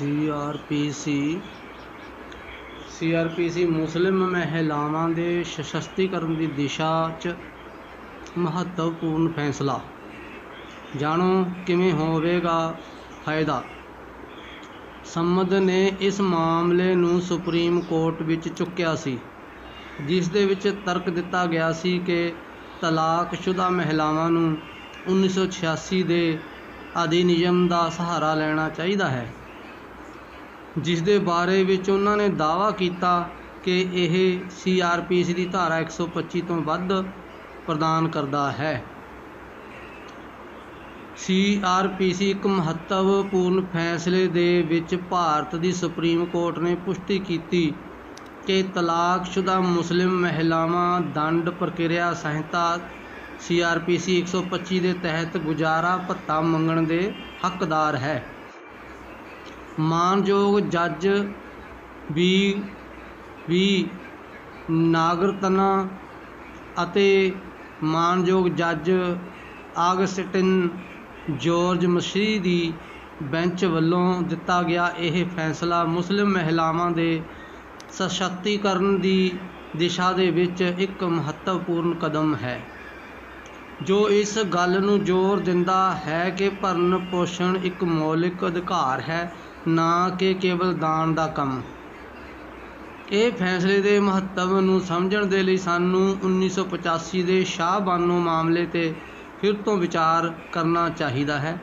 CrPC CrPC ਮੁਸਲਿਮ ਮਹਿਲਾਵਾਂ ਦੇ ਸਸ਼ਕਤੀਕਰਨ ਦੀ ਦਿਸ਼ਾ 'ਚ ਮਹੱਤਵਪੂਰਨ ਫੈਸਲਾ। ਜਾਣੋ ਕਿਵੇਂ ਹੋਵੇਗਾ ਫਾਇਦਾ? ਸੰਮਦ ਨੇ ਇਸ ਮਾਮਲੇ ਨੂੰ ਸੁਪਰੀਮ ਕੋਰਟ ਵਿੱਚ ਚੁੱਕਿਆ ਸੀ, ਜਿਸ ਦੇ ਵਿੱਚ ਤਰਕ ਦਿੱਤਾ ਗਿਆ ਸੀ ਕਿ ਤਲਾਕਸ਼ੁਦਾ ਮਹਿਲਾਵਾਂ ਨੂੰ 1986 ਦੇ ਅਧਿਨਿਯਮ ਦਾ ਸਹਾਰਾ ਲੈਣਾ ਚਾਹੀਦਾ ਹੈ। ਜਿਸ ਦੇ ਬਾਰੇ ਵਿੱਚ ਉਹਨਾਂ ਨੇ ਦਾਅਵਾ ਕੀਤਾ ਕਿ ਇਹ ਸੀ ਆਰ ਪੀ ਸੀ ਦੀ ਧਾਰਾ 125 ਤੋਂ ਵੱਧ ਪ੍ਰਦਾਨ ਕਰਦਾ ਹੈ। ਸੀ ਆਰ ਪੀ ਸੀ ਇੱਕ ਮਹੱਤਵਪੂਰਨ ਫੈਸਲੇ ਦੇ ਵਿੱਚ ਭਾਰਤ ਦੀ ਸੁਪਰੀਮ ਕੋਰਟ ਨੇ ਪੁਸ਼ਟੀ ਕੀਤੀ ਕਿ ਤਲਾਕਸ਼ੁਦਾ ਮੁਸਲਿਮ ਮਹਿਲਾਵਾਂ ਦੰਡ ਪ੍ਰਕਿਰਿਆ ਸੰਹਿਤਾ ਸੀਆਰਪੀਸੀ 125 ਦੇ ਤਹਿਤ ਗੁਜ਼ਾਰਾ ਭੱਤਾ ਮੰਗਣ ਦੇ ਹੱਕਦਾਰ ਹੈ। ਮਾਣਯੋਗ ਜੱਜ ਵੀ ਵੀ ਨਾਗਰਤਨਾ ਅਤੇ ਮਾਣਯੋਗ ਜੱਜ ਆਗਸਟਿਨ ਜਾਰਜ ਮਸੀਹ ਦੀ ਬੈਂਚ ਵੱਲੋਂ ਦਿੱਤਾ ਗਿਆ ਇਹ ਫੈਸਲਾ ਮੁਸਲਿਮ ਮਹਿਲਾਵਾਂ ਦੇ ਸਸ਼ਕਤੀਕਰਨ ਦੀ ਦਿਸ਼ਾ ਦੇ ਵਿੱਚ ਇੱਕ ਮਹੱਤਵਪੂਰਨ ਕਦਮ ਹੈ। ਜੋ ਇਸ ਗੱਲ ਨੂੰ ਜ਼ੋਰ ਦਿੰਦਾ ਹੈ ਕਿ ਭਰਨ ਪੋਸ਼ਣ ਇੱਕ ਮੌਲਿਕ ਅਧਿਕਾਰ ਹੈ, ਨਾ ਕਿ ਕੇਵਲ ਦਾਨ ਦਾ ਕੰਮ। ਇਹ ਫੈਸਲੇ ਦੇ ਮਹੱਤਵ ਨੂੰ ਸਮਝਣ ਦੇ ਲਈ ਸਾਨੂੰ 1985 ਦੇ ਸ਼ਾਹ ਬਾਨੋ ਮਾਮਲੇ 'ਤੇ ਫਿਰ ਤੋਂ ਵਿਚਾਰ ਕਰਨਾ ਚਾਹੀਦਾ ਹੈ।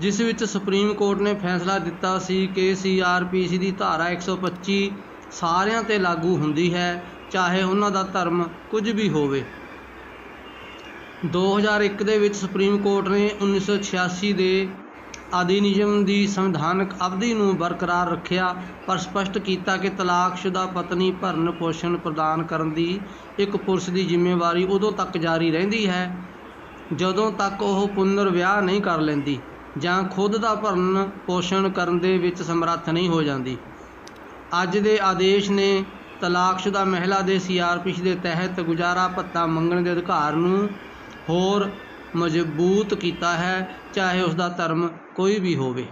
ਜਿਸ ਵਿੱਚ ਸੁਪਰੀਮ ਕੋਰਟ ਨੇ ਫੈਸਲਾ ਦਿੱਤਾ ਸੀ ਕਿ ਸੀਆਰਪੀਸੀ ਦੀ ਧਾਰਾ 125 ਸਾਰਿਆਂ 'ਤੇ ਲਾਗੂ ਹੁੰਦੀ ਹੈ, ਚਾਹੇ ਉਹਨਾਂ ਦਾ ਧਰਮ ਕੁਝ ਵੀ ਹੋਵੇ। 2001 ਦੇ ਵਿੱਚ ਸੁਪਰੀਮ ਕੋਰਟ ਨੇ 1986 ਦੇ ਅਧਿਨਿਯਮ ਦੀ ਸੰਵਿਧਾਨਕ ਅਵਧੀ ਨੂੰ ਬਰਕਰਾਰ ਰੱਖਿਆ, ਪਰ ਸਪਸ਼ਟ ਕੀਤਾ ਕਿ ਤਲਾਕਸ਼ੁਦਾ ਪਤਨੀ ਭਰਨ ਪੋਸ਼ਣ ਪ੍ਰਦਾਨ ਕਰਨ ਦੀ ਇੱਕ ਪੁਰਸ਼ ਦੀ ਜ਼ਿੰਮੇਵਾਰੀ ਉਦੋਂ ਤੱਕ ਜਾਰੀ ਰਹਿੰਦੀ ਹੈ ਜਦੋਂ ਤੱਕ ਉਹ ਪੁਨਰ ਵਿਆਹ ਨਹੀਂ ਕਰ ਲੈਂਦੀ ਜਾਂ ਖੁਦ ਦਾ ਭਰਨ ਪੋਸ਼ਣ ਕਰਨ ਦੇ ਵਿੱਚ ਸਮਰੱਥ ਨਹੀਂ ਹੋ ਜਾਂਦੀ। ਅੱਜ ਦੇ ਆਦੇਸ਼ ਨੇ ਤਲਾਕਸ਼ੁਦਾ ਮਹਿਲਾ ਦੇ ਸੀਆਰਪੀਸੀ ਦੇ ਤਹਿਤ ਗੁਜ਼ਾਰਾ ਭੱਤਾ ਮੰਗਣ ਦੇ ਅਧਿਕਾਰ ਨੂੰ ਹੋਰ ਮਜ਼ਬੂਤ ਕੀਤਾ ਹੈ ਚਾਹੇ ਉਸ ਦਾ ਧਰਮ ਕੋਈ ਵੀ ਹੋਵੇ।